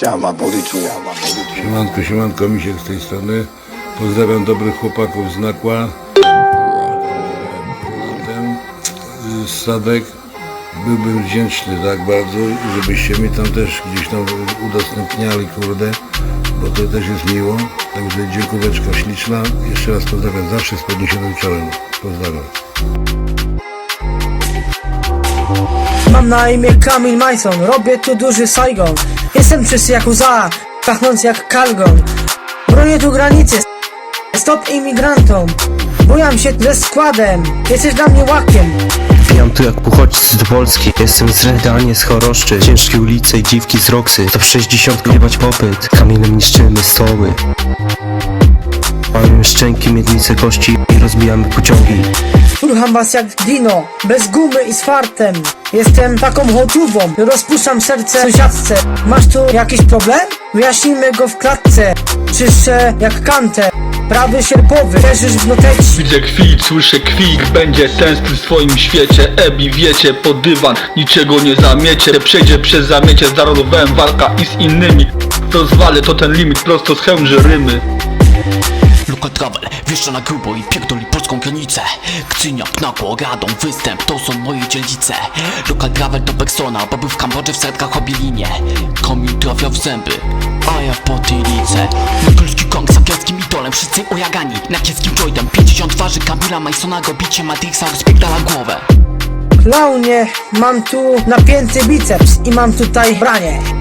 Siama, Boryczu. Siemanko, siemanko, Misiek z tej strony. Pozdrawiam dobrych chłopaków z Nakła. Ten y, Sadek. Byłbym wdzięczny tak bardzo, żebyście mi tam też gdzieś tam udostępniali, kurde, bo to też jest miło. Także dziękóweczka śliczna. Jeszcze raz pozdrawiam zawsze z podniesionym czołem. Pozdrawiam. Mam na imię Kamil Majson, robię tu duży Saigon Jestem czysty jak łza, pachnący jak kalgon. Bronię tu granicy, stop imigrantom. Bujam się ze składem, jesteś dla mnie łakiem. Wbijam tu jak uchodźcy do Polski. Jestem z z Choroszczy. Ciężkie ulice i dziwki z Roksy To w 60 jebać popyt. Kamieniem niszczymy stoły. Mamy szczęki, miednice, kości I rozbijamy pociągi Rucham was jak dino, bez gumy i z fartem. Jestem taką choczówą, rozpuszczam serce sąsiadce. Masz tu jakiś problem? Wyjaśnijmy go w klatce. Czyszczę jak kantę, prawy sierpowy. Leżysz w noteci? Widzę kwit, słyszę kwik, będzie tęskny w swoim świecie. Ebi wiecie, pod dywan, niczego nie zamiecie. Przejdzie przez zamiecie, zarodowałem walka i z innymi. Rozwalę to ten limit, prosto z rymy Travel wjeżdża na grubo i pierdoli polską granicę. Kcyniak, Nakło, Radom, Występ, to są moje dzielnice. Local Travel to persona, bo był w Kambodży w setkach obilinie Komi trafia w zęby, a ja w potylicę. Nakolski kong z angielskim idolem, wszyscy ujagani. Nakieskim jointem, 50 twarzy Kamila Majsona Go bicie Matrixa rozpierdala głowę. Klaunie, mam tu napięty biceps i mam tutaj branie